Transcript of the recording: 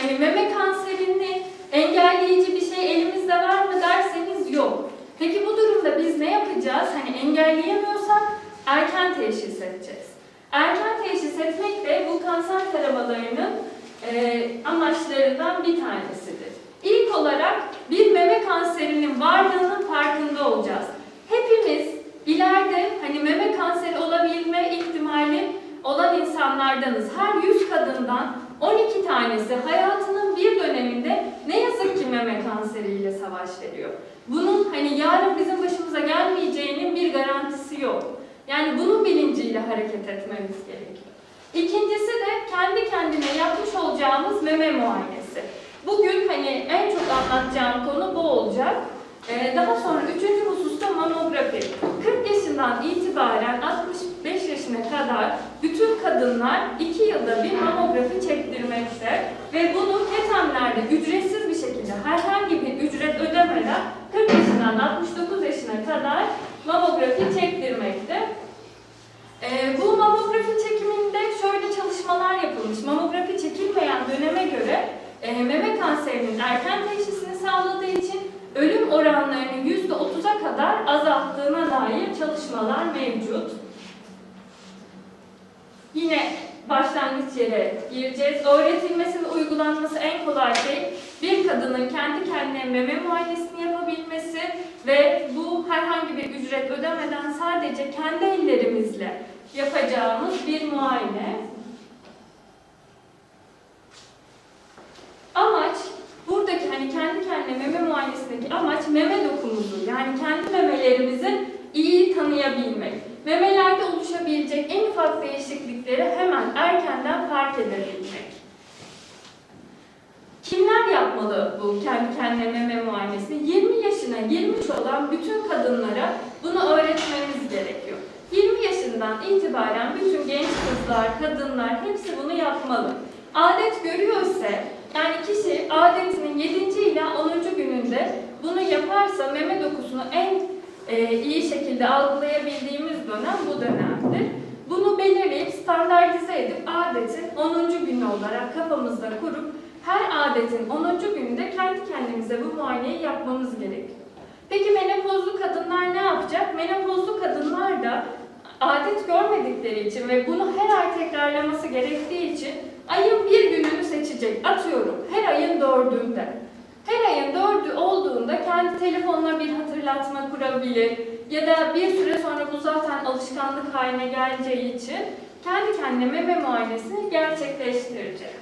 hani meme kanserini engelleyici bir şey elimizde var mı derseniz yok. Peki bu durumda biz ne yapacağız? Hani engelleyemiyorsak erken teşhis edeceğiz. Erken teşhis etmek de bu kanser taramalarının e, amaçlarından bir tanesidir. İlk olarak bir meme kanserinin varlığının farkında olacağız. Hepimiz ileride hani meme kanseri olabilme ihtimali olan insanlardanız. Her 100 kadından 12 tanesi hayatının bir döneminde ne yazık ki meme kanseriyle savaş veriyor. Bunun hani yarın bizim başımıza gelmeyeceğinin bir garantisi yok. Yani bunun bilinciyle hareket etmemiz gerekiyor. İkincisi de kendi kendine yapmış olacağımız meme muayenesi. Bugün hani en çok anlatacağım konu bu olacak. Ee, daha sonra üçüncü hususta mamografi. 40 yaşından itibaren 65 yaşına kadar bütün kadınlar 2 yılda bir mamografi çektirmekte ve bunu ketemlerde ücretsiz bir şekilde herhangi bir ücret ödemeden 40 yaşından 69 yaşına kadar mamografi çektirmekte. Ee, bu mamografi çekiminde şöyle çalışmalar yapılmış. Mamografi çekilmeyen döneme göre e, meme kanserinin erken teşhisini sağladığı için ölüm oranlarını %30'a kadar azalttığına dair çalışmalar mevcut. Başlangıç yere gireceğiz. Öğretilmesi ve uygulanması en kolay şey bir kadının kendi kendine meme muayenesini yapabilmesi ve bu herhangi bir ücret ödemeden sadece kendi ellerimizle yapacağımız bir muayene. Amaç buradaki hani kendi kendine meme muayenesindeki amaç meme dokumuzu yani kendi memelerimizi iyi tanıyabilmek. Memelerde oluşabilecek en ufak değişiklikleri hemen erkenden fark edebilmek. Kimler yapmalı bu kendi kendine meme muayenesini? 20 yaşına girmiş olan bütün kadınlara bunu öğretmemiz gerekiyor. 20 yaşından itibaren bütün genç kızlar, kadınlar hepsi bunu yapmalı. Adet görüyorsa, yani kişi adetinin 7. ila 10. gününde bunu yaparsa meme dokusunu en e, iyi şekilde algılayabildiğimiz dönem bu dönemdir. Bunu belirleyip standartize edip adetin 10. günü olarak kafamızda kurup her adetin 10. gününde kendi kendimize bu muayeneyi yapmamız gerekiyor. Peki menopozlu kadınlar ne yapacak? Menopozlu kadınlar da adet görmedikleri için ve bunu her ay tekrarlaması gerektiği telefonuna bir hatırlatma kurabilir ya da bir süre sonra bu zaten alışkanlık haline geleceği için kendi kendine meme muayenesini gerçekleştirecek.